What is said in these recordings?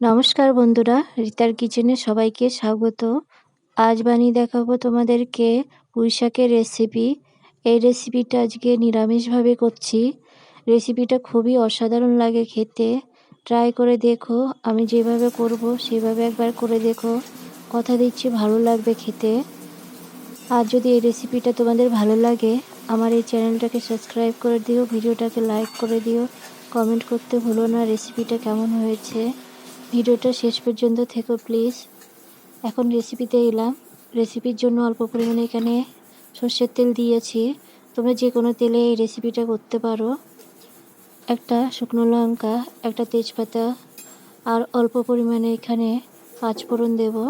নমস্কার বন্ধুরা, রিতার কিচেনে সবাইকে স্বাগত। আজ বানিয়ে দেখাবো তোমাদেরকে পুঁই শাকের রেসিপি এই রেসিপিটা আজকে নিরামিষভাবে করছি। রেসিপিটা খুবই অসাধারণ লাগে খেতে। ট্রাই করে দেখো, আমি যেভাবে করব সেভাবে একবার করে দেখো। কথা দিচ্ছি, ভালো লাগবে খেতে। আর যদি এই রেসিপিটা তোমাদের ভালো লাগে, আমার এই চ্যানেলটাকে সাবস্ক্রাইব করে দিও, ভিডিওটাকে লাইক করে দিও। কমেন্ট করতে ভুলো না রেসিপিটা কেমন হয়েছে। ভিডিওটা শেষ পর্যন্ত থেকো, প্লিজ। এখন রেসিপিতে এলাম। রেসিপির জন্য অল্প পরিমাণে এখানে সর্ষের তেল দিয়েছি। তোমরা যে কোনো তেলে এই রেসিপিটা করতে পারো। একটা শুকনো লঙ্কা, একটা তেজপাতা, আর অল্প পরিমাণে এখানে পাঁচফোড়ন দেবো।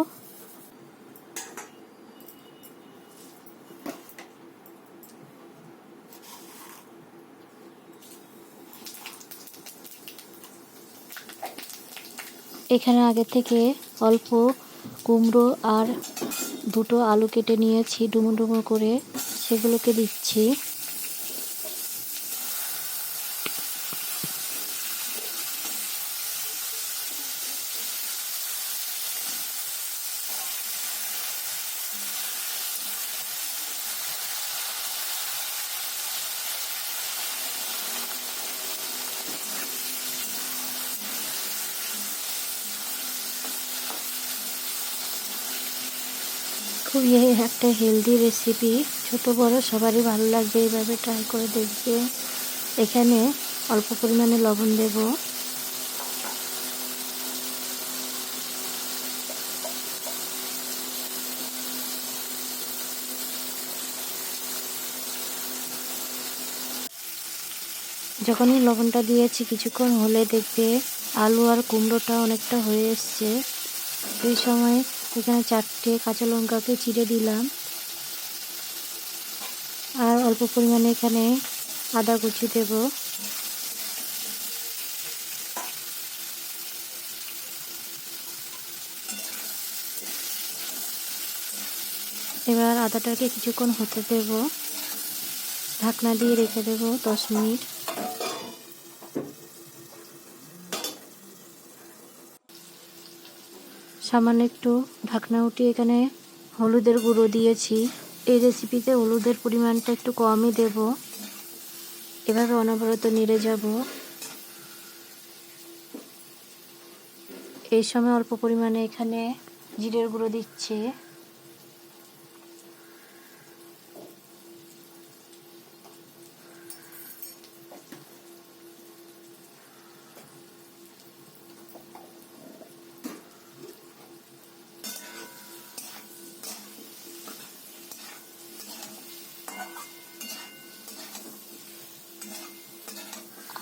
এখানে আগে থেকে অল্প কুমড়ো আর দুটো আলু কেটে নিয়েছি ডুমো ডুমো করে সেগুলোকে দিচ্ছি। খুবই একটা হেলদি রেসিপি ছোট, বড়, সবারই ভালো লাগবে, এইভাবে ট্রাই করে দেখবে। এখানে অল্প পরিমাণে লবণ দেব। যখনই লবণটা দিয়েছি, কিছুক্ষণ হলে দেখবে আলু আর কুমড়োটা অনেকটা হয়ে এসছে। এই সময় এখানে চারটে কাঁচা লঙ্কাকে চিড়ে দিলাম। আর অল্প পরিমাণে এখানে আদা কুচি দেব। এবার আদাটাকে কিছুক্ষণ হতে দেব। ঢাকনা দিয়ে রেখে দেব দশ মিনিট। সামান্য একটু ঢাকনা উঠিয়ে এখানে হলুদের গুঁড়ো দিয়েছি। এই রেসিপিতে হলুদের পরিমাণটা একটু কমই দেব। এভাবে অনবরত নেড়ে যাব। এই সময় অল্প পরিমাণে এখানে জিরের গুঁড়ো দিচ্ছি।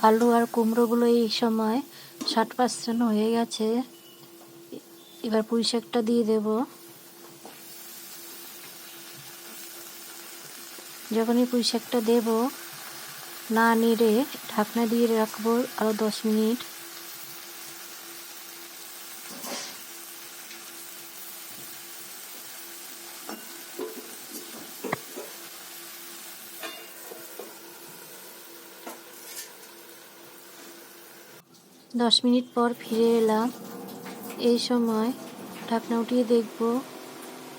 আলু আর কুমড়োগুলো এই সময় ষাট পার্সেন্ট হয়ে গেছে। এবার পুঁই শাকটা দিয়ে দেব। যখনই পুঁই শাকটা দেব, না নেড়ে ঢাকনা দিয়ে রাখব আরও দশ মিনিট। দশ মিনিট পর ফিরে এলাম। এই সময় ঢাকনা উঠিয়ে দেখব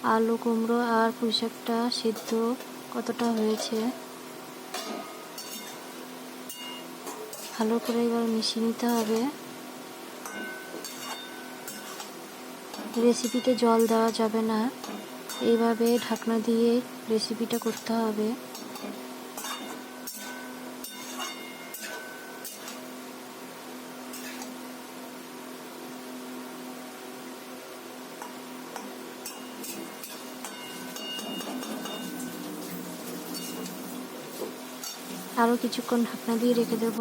আলু কুমড়ো আর পুঁইশাকটা সিদ্ধ কতটা হয়েছে। ভালো করে এবার মিশিয়ে নিতে হবে। রেসিপিতে জল দেওয়া যাবে না। এইভাবে ঢাকনা দিয়ে রেসিপিটা করতে হবে। আরও কিছুক্ষণ ঢাকনা দিয়ে রেখে দেব।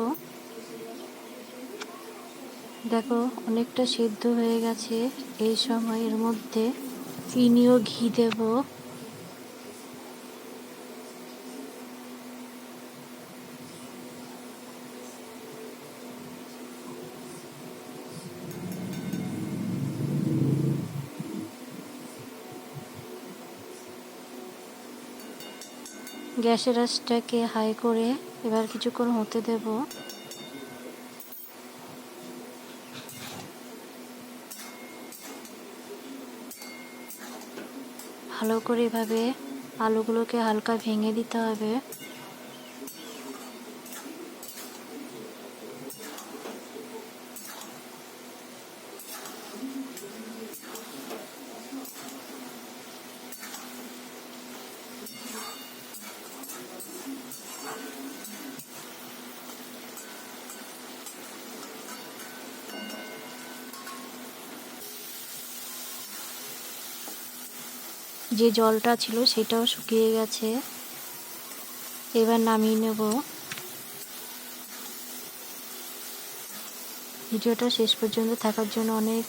দেখো, অনেকটা সেদ্ধ হয়ে গেছে। এই সময়ের মধ্যে চিনি ও ঘি দেব। গ্যাসের আঁচটাকে হাই করে এবার কিছুক্ষণ হতে দেব। ভালো করে এভাবে আলুগুলোকে হালকা ভেঙে দিতে হবে। যে জলটা ছিল সেটাও শুকিয়ে গেছে। এবার নামিয়ে নেব। ভিডিওটা শেষ পর্যন্ত থাকার জন্য অনেক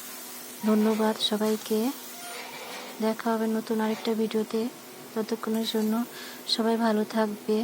ধন্যবাদ সবাইকে। দেখা হবে নতুন আরেকটা ভিডিওতে। ততক্ষণের জন্য সবাই ভালো থাকবে।